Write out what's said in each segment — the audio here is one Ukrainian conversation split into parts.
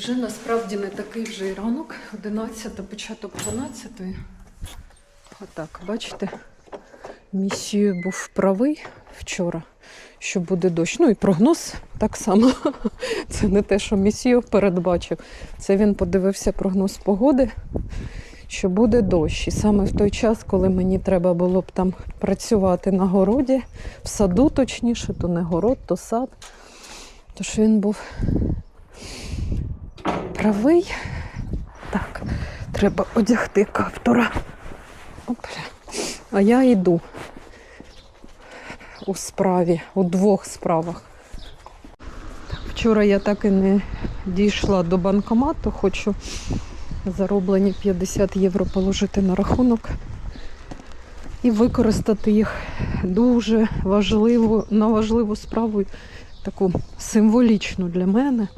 вже насправді не такий вже і ранок, 11, початок 12. Отак, бачите, місію був правий вчора, що буде дощ. Ну і прогноз так само. Це не те, що місію передбачив. Це він подивився прогноз погоди, що буде дощ. І саме в той час, коли мені треба було б там працювати на городі, в саду точніше, то не город, то сад. Тож він був правий. Так, треба одягти каптура. А я йду у справі, у двох справах. Вчора я так і не дійшла до банкомату, хочу зароблені 50 євро положити на рахунок і використати їх дуже важливу, на важливу справу, таку символічну для мене,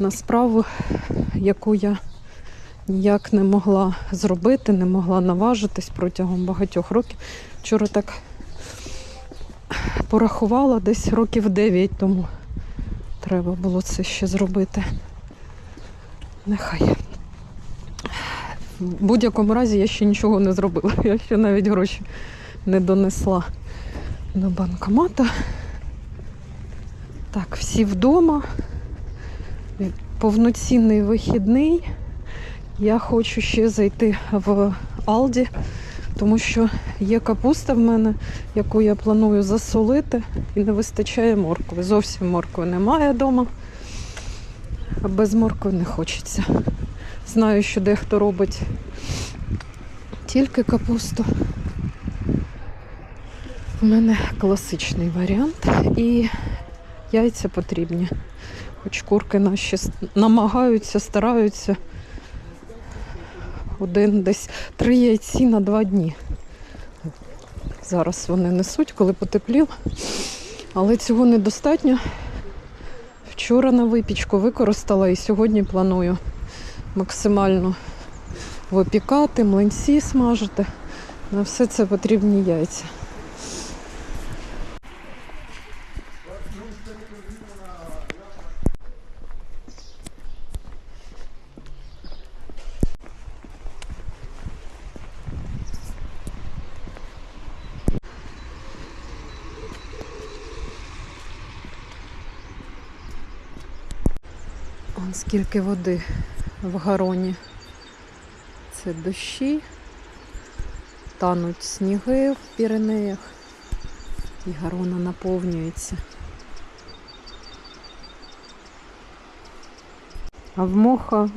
на справу, яку я ніяк не могла зробити, не могла наважитись протягом багатьох років. Вчора так порахувала десь років 9 тому. Треба було це ще зробити. Нехай. В будь-якому разі я ще нічого не зробила. Я ще навіть гроші не донесла до банкомата. Так, всі вдома. Повноцінний вихідний. Я хочу ще зайти в Алді, тому що є капуста в мене, яку я планую засолити, і не вистачає моркви. Зовсім моркви немає вдома, без моркви не хочеться. Знаю, що дехто робить тільки капусту. У мене класичний варіант і яйця потрібні. Хоч курки наші намагаються, стараються. Один десь три яйці на два дні. Зараз вони несуть, коли потепліло. Але цього недостатньо. Вчора на випічку використала і сьогодні планую максимально випікати, млинці смажити. На все це потрібні яйця. Скільки води в гароні. Це дощі, тануть сніги в Піренеях, і гарона наповнюється. А в моха,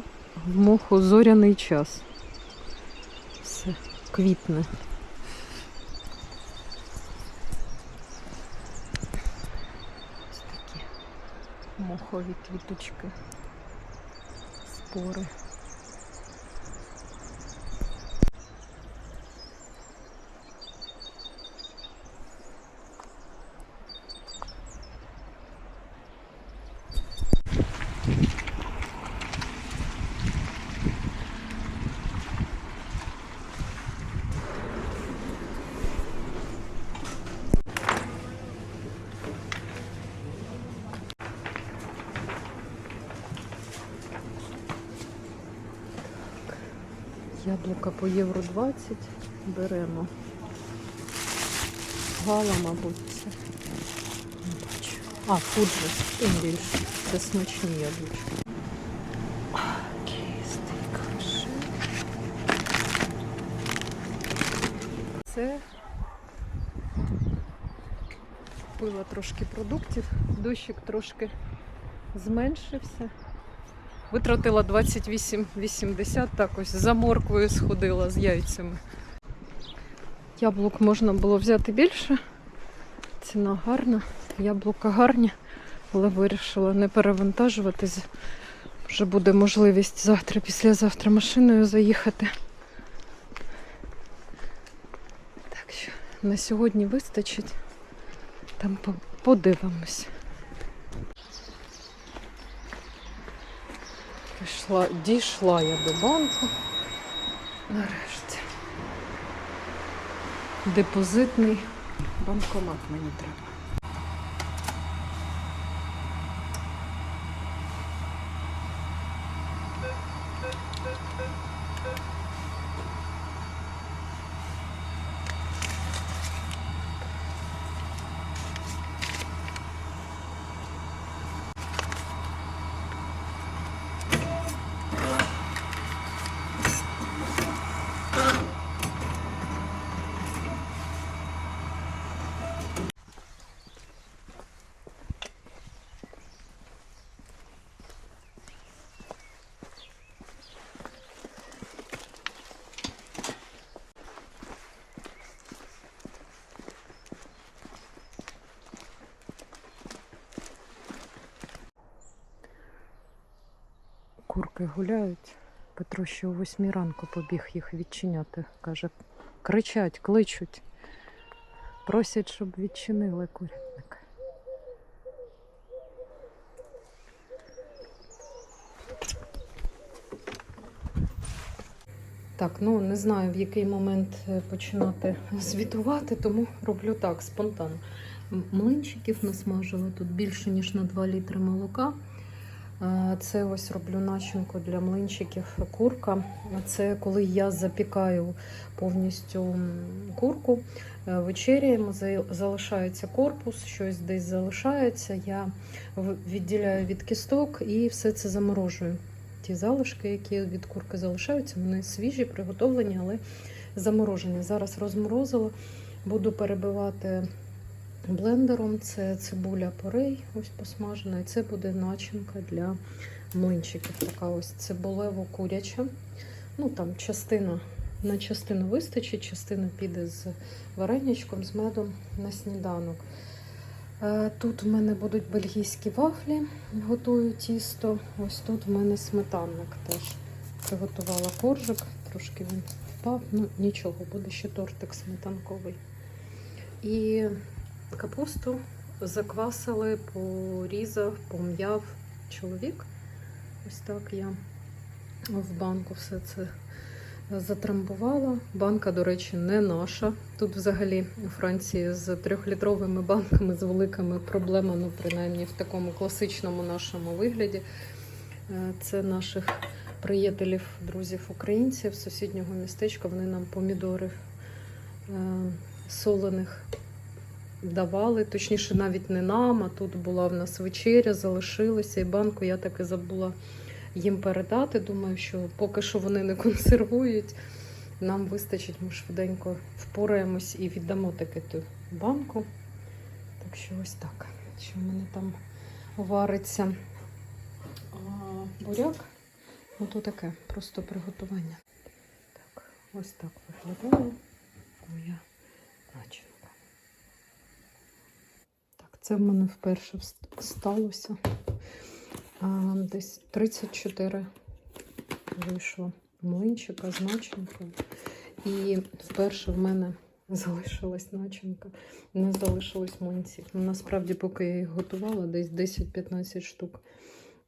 в моху зоряний час. Все квітне. Ось такі мохові квіточки, puro. Яблука по євро 20 беремо. Гала, мабуть, це. Не бачу. А, фуджи, тим більше. Це смачні яблучки. Це купила трошки продуктів. Дощик трошки зменшився. Витратила 28,80, так ось за морквою сходила з яйцями. Яблук можна було взяти більше. Ціна гарна, яблука гарні, але вирішила не перевантажуватись. Вже буде можливість завтра, післязавтра машиною заїхати. Так що на сьогодні вистачить. Там подивимось. Пішла, дійшла я до банку. Нарешті. Депозитний банкомат мені треба. Курки гуляють. Петро ще о восьмій ранку побіг їх відчиняти. Каже, кричать, кличуть. Просять, щоб відчинили курятник. Так, ну не знаю в який момент е, починати звітувати, тому роблю так спонтанно. Млинчиків насмажила тут більше ніж на 2 літри молока. Е, Це ось роблю начинку для млинчиків курка. Це коли я запікаю повністю курку, е, вечеряємо, залишається корпус, щось десь залишається. Я відділяю від кісток і все це заморожую. Ті залишки, які від курки залишаються, вони свіжі, приготовлені, але заморожені. Зараз розморозила, буду перебивати блендером. Це цибуля порей, ось посмажена. І це буде начинка для млинчиків. Така ось цибулево куряча. Ну там частина на частину вистачить, частина піде з вареничком, з медом на сніданок. Е, Тут в мене будуть бельгійські вафлі, готую тісто. Ось тут в мене сметанник теж. Приготувала коржик, трошки він впав. Ну нічого, буде ще тортик сметанковий. І капусту заквасили, порізав, пом'яв чоловік. Ось так я в банку все це затрамбувала. Банка, до речі, не наша. Тут взагалі у Франції з трьохлітровими банками, з великими проблема, ну, принаймні в такому класичному нашому вигляді. Е, Це наших приятелів, друзів українців з сусіднього містечка. Вони нам помідорів е, солених давали. Точніше, навіть не нам, а тут була в нас вечеря, залишилася, і банку я таки забула їм передати. Думаю, що поки що вони не консервують. Нам вистачить, ми швиденько впораємось і віддамо таки ту банку. Так що ось так. Що в мене там вариться буряк. Ну то таке, просто приготування. Так, ось так виглядає моя начинка. Це в мене вперше сталося. А, десь 34 вийшло млинчика з начинкою. І вперше в мене залишилась начинка, не залишилось млинців. Ну, насправді, поки я їх готувала, десь 10-15 штук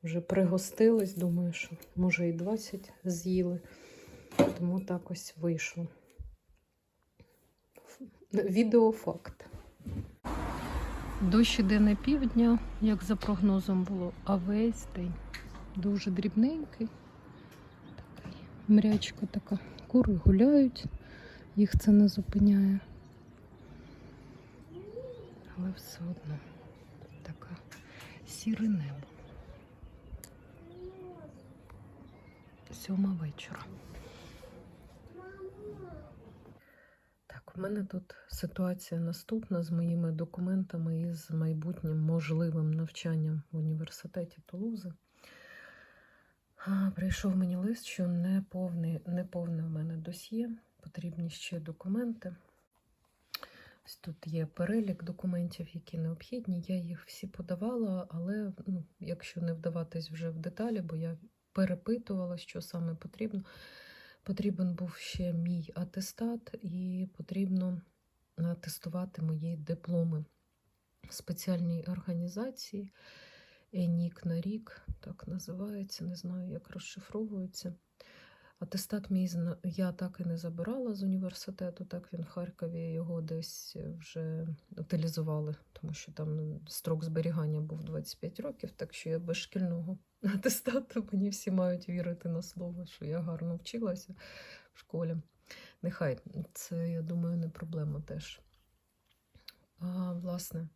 вже пригостились. Думаю, що може і 20 з'їли. Тому так ось вийшло. Відеофакт. Дощ іде не півдня, як за прогнозом було, а весь день. Дуже дрібненький. Такий мрячка така. Кури гуляють, їх це не зупиняє. Але все одно таке сіре небо. Сьома вечора. У мене тут ситуація наступна з моїми документами і з майбутнім можливим навчанням в університеті Тулузи. Прийшов мені лист, що не повне, не повне в мене досьє, потрібні ще документи. Ось тут є перелік документів, які необхідні. Я їх всі подавала, але ну, якщо не вдаватись вже в деталі, бо я перепитувала, що саме потрібно. Потрібен був ще мій атестат, і потрібно тестувати мої дипломи в спеціальній організації. ЕНІК на рік, так називається, не знаю, як розшифровується. Атестат мій я так і не забирала з університету, так він в Харкові його десь вже утилізували, тому що там строк зберігання був 25 років, так що я без шкільного атестату мені всі мають вірити на слово, що я гарно вчилася в школі. Нехай це, я думаю, не проблема теж. А, власне,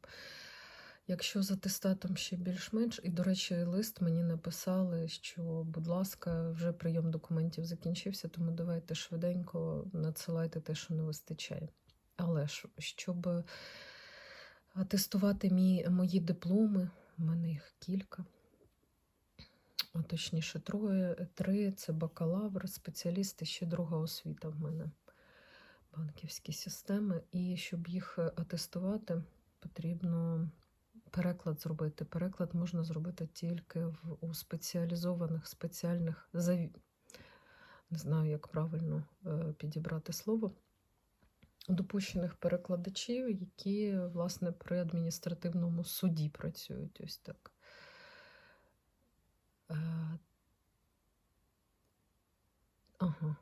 якщо з атестатом ще більш-менш, і, до речі, лист мені написали, що, будь ласка, вже прийом документів закінчився, тому давайте швиденько надсилайте те, що не вистачає. Але ж, щоб атестувати мій, мої дипломи, в мене їх кілька. А точніше, троє, три це бакалавр, спеціалісти, ще друга освіта в мене банківські системи. І щоб їх атестувати, потрібно переклад зробити. Переклад можна зробити тільки в, у спеціалізованих спеціальних заві... не знаю, як правильно е, підібрати слово. Допущених перекладачів, які, власне, при адміністративному суді працюють ось так. Е, Ага.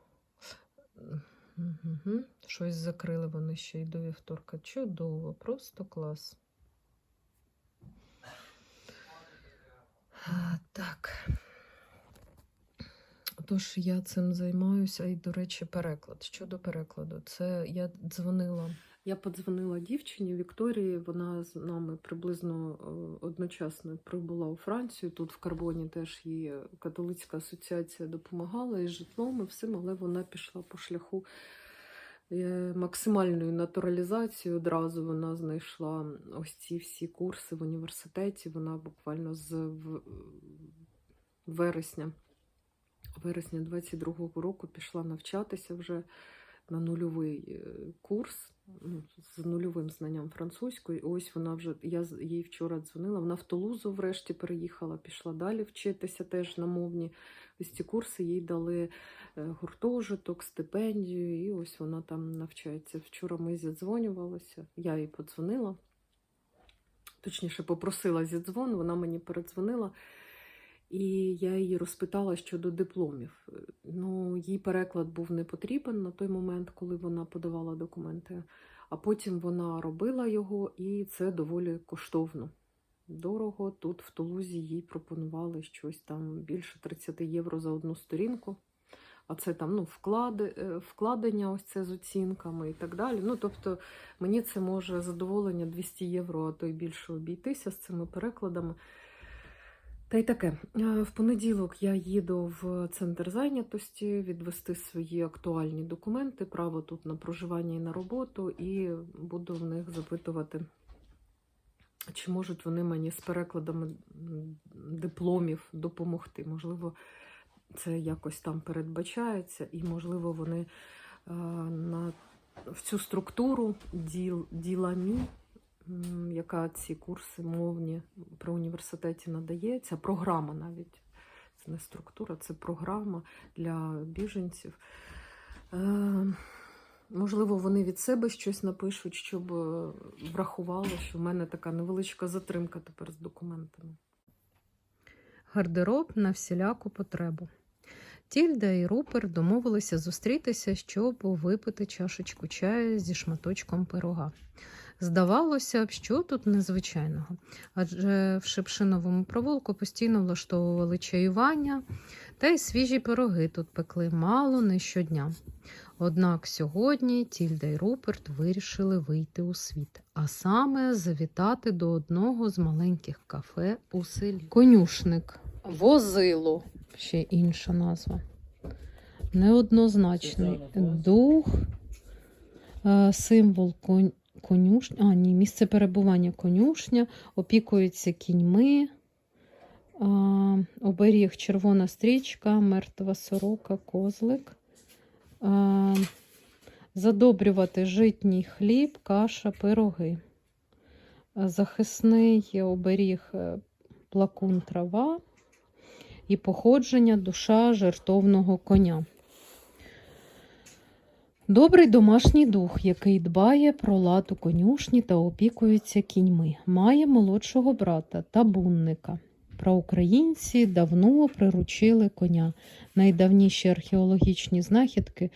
Угу. Щось закрили вони ще й до вівторка. Чудово, просто клас. Так. Тож я цим займаюся, і, до речі, переклад. Щодо перекладу, це я дзвонила. Я подзвонила дівчині Вікторії. Вона з нами приблизно е, одночасно прибула у Францію. Тут в Карбоні теж їй католицька асоціація допомагала і житлом, і всім, але вона пішла по шляху е, натуралізацією. Одразу вона знайшла ось ці всі курси в університеті. Вона буквально з вересня, вересня 22-го року пішла навчатися вже на нульовий е, курс ну, з нульовим знанням французької. Ось вона вже я їй вчора дзвонила. Вона в Тулузу врешті переїхала, пішла далі вчитися теж на мовні. Ось ці курси їй дали е, гуртожиток, стипендію, і ось вона там навчається. Вчора ми зідзвонювалися, я їй подзвонила. Точніше, попросила зідзвон, вона мені передзвонила. І я її розпитала щодо дипломів. Ну, їй переклад був не потрібен на той момент, коли вона подавала документи. А потім вона робила його, і це доволі коштовно. Дорого. Тут в Тулузі їй пропонували щось там більше 30 євро за одну сторінку. А це там ну, вклади, е, вкладення ось це з оцінками і так далі. Ну, тобто мені це може задоволення 200 євро, а то й більше обійтися з цими перекладами. Та й таке. Е, В понеділок я їду в центр зайнятості відвести свої актуальні документи, право тут на проживання і на роботу, і буду в них запитувати, чи можуть вони мені з перекладами дипломів допомогти. Можливо, це якось там передбачається, і, можливо, вони е, на, в цю структуру діл, діламі м, яка ці курси мовні при університеті надає. Ця програма навіть. Це не структура, це програма для біженців. Е, можливо, вони від себе щось напишуть, щоб е, врахувало, що в мене така невеличка затримка тепер з документами. Гардероб на всіляку потребу. Тільда і Рупер домовилися зустрітися, щоб випити чашечку чаю зі шматочком пирога. Здавалося б, що тут незвичайного, адже в Шепшиновому провулку постійно влаштовували чаювання, та й свіжі пироги тут пекли мало не щодня. Однак сьогодні Тільда і Руперт вирішили вийти у світ, а саме завітати до одного з маленьких кафе у селі. Конюшник, возило, ще інша назва. Неоднозначний дух, е, символ конь конюшня, а ні, місце перебування конюшня, опікується кіньми, а, оберіг червона стрічка, мертва сорока, козлик. А, задобрювати житній хліб, каша, пироги. Захисний оберіг е, плакун трава і походження душа жертовного коня. Добрий домашній дух, який дбає про лад у конюшні та опікується кіньми, має молодшого брата табунника. Проукраїнці давно приручили коня. Найдавніші археологічні знахідки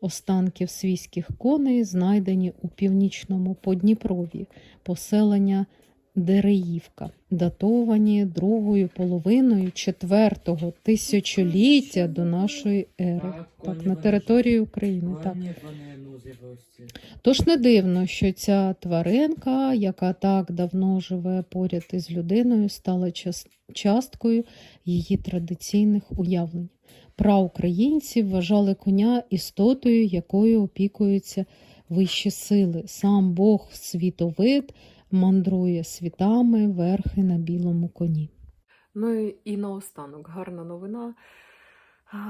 останків свійських коней знайдені у північному Подніпрові, поселення Дереївка, датовані другою половиною четвертого тисячоліття до нашої ери. Так, на території України. Так. Тож не дивно, що ця тваринка, яка так давно живе поряд із людиною, стала часткою її традиційних уявлень. Праукраїнці вважали коня істотою, якою опікуються вищі сили. Сам Бог світовид мандрує світами верхи на білому коні. Ну і, наостанок гарна новина.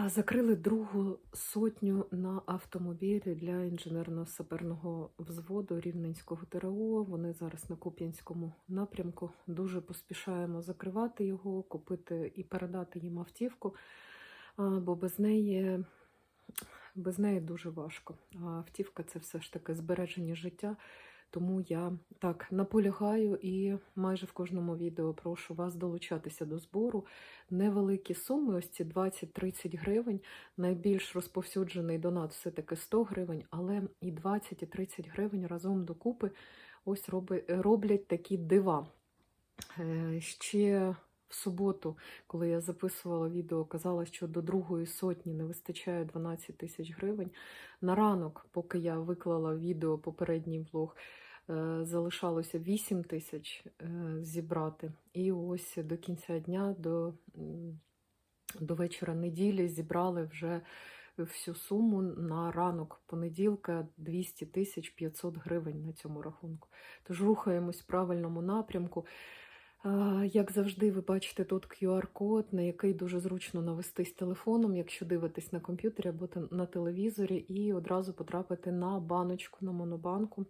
Закрили другу сотню на автомобілі для інженерно-саперного взводу Рівненського ТРО. Вони зараз на Куп'янському напрямку. Дуже поспішаємо закривати його, купити і передати їм автівку, бо без неї, без неї дуже важко. А автівка це все ж таки збереження життя. Тому я так наполягаю і майже в кожному відео прошу вас долучатися до збору. Невеликі суми, ось ці 20-30 гривень. Найбільш розповсюджений донат все-таки 100 гривень, але і 20 і 30 гривень разом докупи ось роблять такі дива. Е, Ще в суботу, коли я записувала відео, казала, що до другої сотні не вистачає 12 тисяч гривень. На ранок, поки я виклала відео, попередній влог, е, залишалося 8 тисяч е, зібрати. І ось до кінця дня, до, до вечора неділі зібрали вже всю суму на ранок понеділка 200 тисяч 500 гривень на цьому рахунку. Тож рухаємось в правильному напрямку. Як завжди, ви бачите тут QR-код, на який дуже зручно навестись телефоном, якщо дивитесь на комп'ютері або на телевізорі, і одразу потрапити на баночку на монобанку,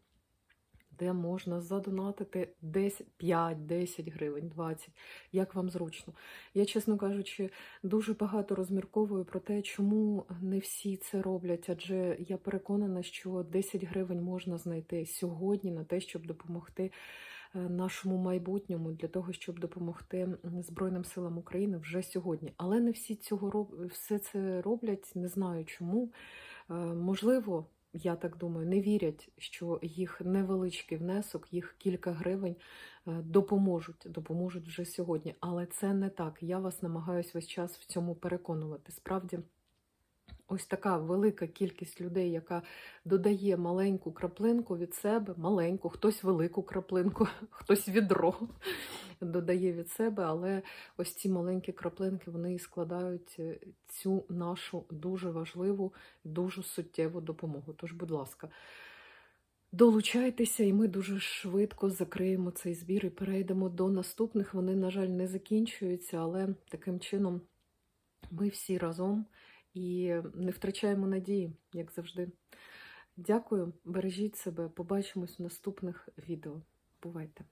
де можна задонатити 10, 5, 10 гривень, 20, як вам зручно. Я, чесно кажучи, дуже багато розмірковую про те, чому не всі це роблять, адже я переконана, що 10 гривень можна знайти сьогодні на те, щоб допомогти нашому майбутньому для того, щоб допомогти Збройним силам України вже сьогодні. Але не всі цього роб... все це роблять, не знаю чому. Е, Можливо, я так думаю, не вірять, що їх невеличкий внесок, їх кілька гривень е, допоможуть, допоможуть вже сьогодні. Але це не так. Я вас намагаюся весь час в цьому переконувати. Справді. Ось така велика кількість людей, яка додає маленьку краплинку від себе, маленьку, хтось велику краплинку, хтось відро додає від себе, але ось ці маленькі краплинки вони і складають е, цю нашу дуже важливу, дуже суттєву допомогу. Тож, будь ласка, долучайтеся, і ми дуже швидко закриємо цей збір і перейдемо до наступних. Вони, на жаль, не закінчуються, але таким чином ми всі разом і не втрачаємо надії, як завжди. Дякую, бережіть себе. Побачимось в наступних відео. Бувайте!